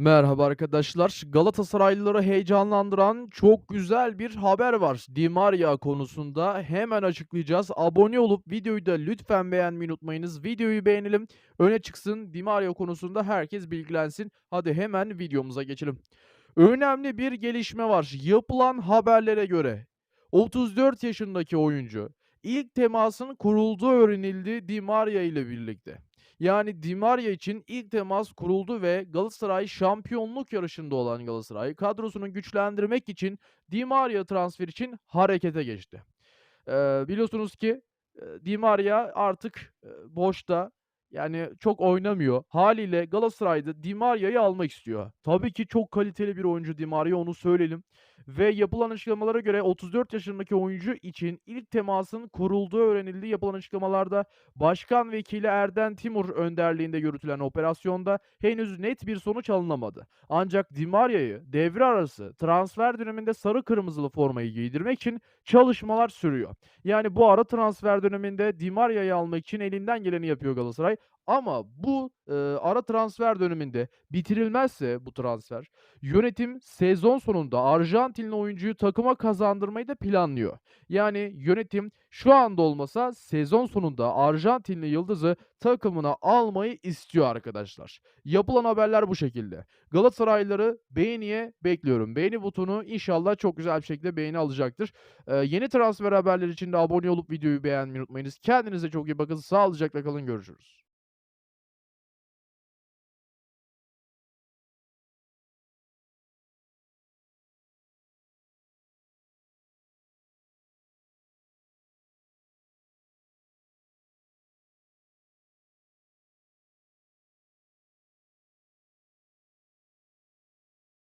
Merhaba arkadaşlar. Galatasaraylıları heyecanlandıran çok güzel bir haber var. Di Maria konusunda hemen açıklayacağız. Abone olup videoyu da lütfen beğenmeyi unutmayınız. Videoyu beğenelim. Öne çıksın. Di Maria konusunda herkes bilgilensin. Hadi hemen videomuza geçelim. Önemli bir gelişme var. Yapılan haberlere göre 34 yaşındaki oyuncu ilk temasın kurulduğu öğrenildi Di Maria ile birlikte. Yani Di Maria için ilk temas kuruldu ve Galatasaray şampiyonluk yarışında olan Galatasaray kadrosunu güçlendirmek için Di Maria transfer için harekete geçti. Eee, biliyorsunuz ki, Di Maria artık, boşta. Yani çok oynamıyor. Hâliyle Galatasaray da Di Maria'yı almak istiyor. Tabii ki çok kaliteli bir oyuncu Di Maria, onu söyleyelim ve yapılan açıklamalara göre 34 yaşındaki oyuncu için ilk temasın kurulduğu öğrenildi. Yapılan açıklamalarda Başkan Vekili Erden Timur önderliğinde yürütülen operasyonda henüz net bir sonuç alınamadı. Ancak Di Maria'yı devre arası transfer döneminde sarı kırmızılı formayı giydirmek için çalışmalar sürüyor. Yani bu ara transfer döneminde Di Maria'yı almak için elinden geleni yapıyor Galatasaray ama bu, eee, ara transfer döneminde bitirilmezse bu transfer, yönetim sezon sonunda Arjantinli oyuncuyu takıma kazandırmayı da planlıyor. Yani yönetim şu anda olmasa sezon sonunda Arjantinli yıldızı takımına almayı istiyor arkadaşlar. Yapılan haberler bu şekilde. Galatasaraylıları beğeniye bekliyorum. Beğeni butonu inşallah çok güzel bir şekilde beğeni alacaktır. Eee, yeni transfer haberleri için de abone olup videoyu beğenmeyi unutmayınız. Kendinize çok iyi bakın. Sağlıcakla kalın. Görüşürüz.